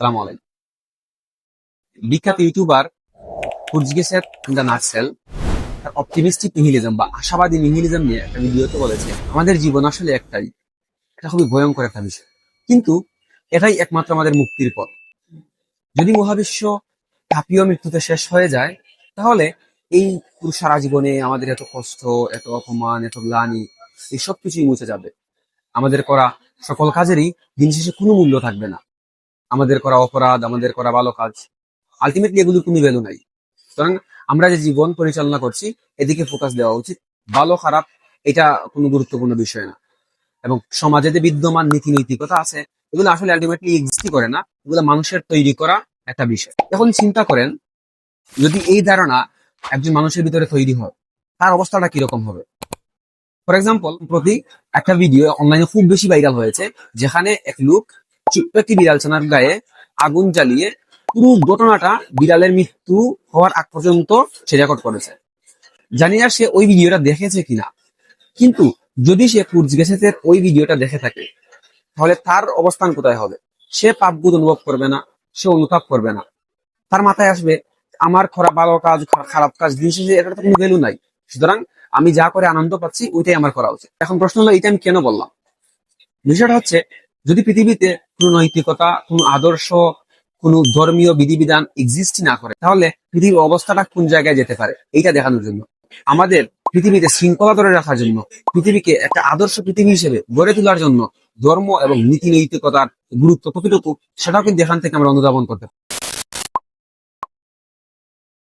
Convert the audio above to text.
সালাম আলাইকুম। বিখ্যাত ইউটিউবার কুর্জগেসের দ্য নাটসেল, তার অপটিমিস্টিক নিহিলিজম বা আশাবাদী নিহিলিজম নিয়ে একটা ভিডিওতে বলেছে, আমাদের জীবন আসলে একটাই, এটা খুবই ভয়ঙ্কর একটা বিষয়। কিন্তু এটাই একমাত্র আমাদের মুক্তির পথ। যদি মহাবিশ্ব তাপীয় মৃত্যুতে শেষ হয়ে যায়, তাহলে এই পুরো সারা জীবনে আমাদের এত কষ্ট, এত অপমান, এত গ্লানি, এই সব কিছুই মুছে যাবে। আমাদের করা সকল কাজেরই দিন শেষে কোনো মূল্য থাকবে না। আমাদের করা অপরাধ, আমাদের করা ভালো কাজ আলটিমেটলি এগুলোর কোনো ভ্যালু নাই। সুতরাং আমরা যে জীবন পরিচালনা করছি, এদিকে ফোকাস দেওয়া উচিত। ভালো, খারাপ, এটা কোনো গুরুত্বপূর্ণ বিষয় না। এবং সমাজে যে বিদ্যমান নীতি নৈতিকতা আছে, এগুলো আসলে আলটিমেটলি এক্সিস্টই করে না। এগুলো মানুষের তৈরি করা একটা বিষয়। এখন চিন্তা করেন, যদি এই ধারণা একজন মানুষের ভিতরে তৈরি হয়, তার অবস্থাটা কীরকম হবে? ফর এক্সাম্পল প্রতি একটা ভিডিও অনলাইনে খুব বেশি ভাইরাল হয়েছে, যেখানে এক লোক একটি বিড়াল ছানার গায়ে আগুন জ্বালিয়ে পুরো ঘটনাটা বিড়ালের মৃত্যু হওয়ার আগ পর্যন্ত সে রেকর্ড করেছে। জানি না সে ওই ভিডিওটা দেখেছে কিনা। কিন্তু যদি সে পুরজগেসের ওই ভিডিওটা দেখে থাকে, তাহলে তার অবস্থান কোথায় হবে? সে পাপবোধ অনুভব করবে না, সে অনুতাপ করবে না। তার মাথায় আসবে, আমার খারাপ ভালো কাজ খারাপ কাজ, দিন শেষে এটার তো কোনো ভ্যালু নাই। সুতরাং আমি যা করে আনন্দ পাচ্ছি, ওইটাই আমার করা উচিত। এখন প্রশ্ন হলো এটা আমি কেন বললাম? বিষয়টা হচ্ছে যদি পৃথিবীতে কোন নৈতিকতা, কোনো আদর্শ, কোন ধর্মীয় বিধিবিধান এক্সিস্ট না করে, তাহলে পৃথিবীর অবস্থাটা কোন জায়গায় যেতে পারে এইটা দেখানোর জন্য আমাদের পৃথিবীতে শৃঙ্খলা ধরে রাখার জন্য, পৃথিবীকে একটা আদর্শ পৃথিবী হিসেবে গড়ে তোলার জন্য ধর্ম এবং নীতি নৈতিকতার গুরুত্ব কতটুকু, সেটাও কিন্তু এখান থেকে আমরা অনুধাবন করতে।